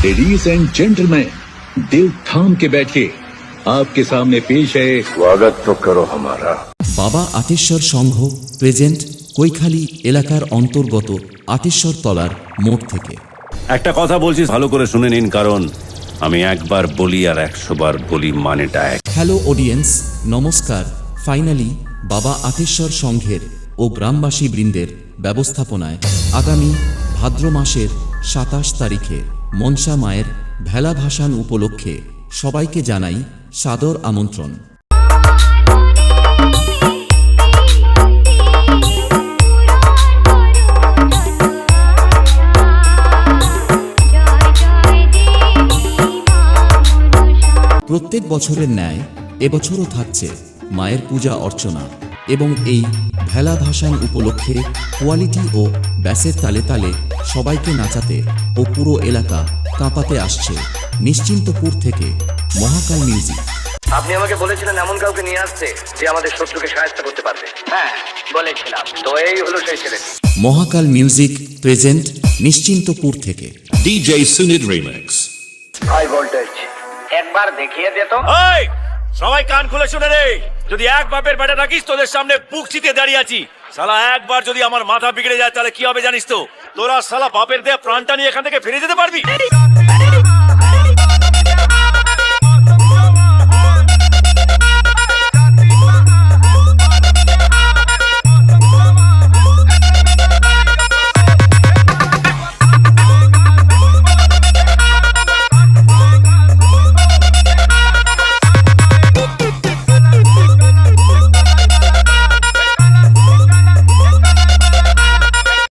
Ladies and gentleman दिल थाम के बैठिए आपके सामने पेश है स्वागत तो करो हमारा বাবা আটেশ্বর সংঘ প্রেজেন্ট কৈখালী এলাকার অন্তর্গত আটেশ্বর তলার মোড় থেকে একটা কথা বলছি ভালো করে শুনে নিন কারণ আমি একবার বলি আর একশো বার বলি মানেটা এক হ্যালো অডিয়েন্স নমস্কার ফাইনালি বাবা আতেশ্বর সংঘের ও গ্রামবাসী বৃন্দের ব্যবস্থাপনায় আগামী ভাদ্র মাসের সাতাশ তারিখে মনসা মায়ের ভেলা ভাসান উপলক্ষে সবাইকে জানাই সাদর আমন্ত্রণ। প্রত্যেক বছরের ন্যায় এবছরও থাকছে মায়ের পূজা অর্চনা। এবং এই ভেলা ভাসান উপলক্ষে কোয়ালিটি ও ব্যাসের তালে তালে সবাইকে নাচাতে ও পুরো এলাকা কাঁপাতে আসছে নিশ্চিন্তপুর থেকে মহাকাল মিউজিক। আপনি আমাকে বলেছিলেন এমন কাউকে নিয়ে আসতে যে আমাদের শত্রুকে সাহায্য করতে পারবে। হ্যাঁ বলেছিলাম। তো এই হলো সেই ছেলেটি মহাকাল মিউজিক প্রেজেন্ট নিশ্চিন্তপুর থেকে। DJ Sunid Remix. High voltage একবার দেখিয়ে দে তো। সবাই কান খুলে শুনে রে যদি এক বাপের বেটা থাকিস, তোদের সামনে বুক চিতে দাঁড়িয়ে আছি। সালা একবার যদি আমার মাথা বিগড়ে যায়, তাহলে কি হবে জানিস তো? তোরা সালা বাপের দেয়া প্রাণটা নিয়ে এখান থেকে ফিরে যেতে পারবি?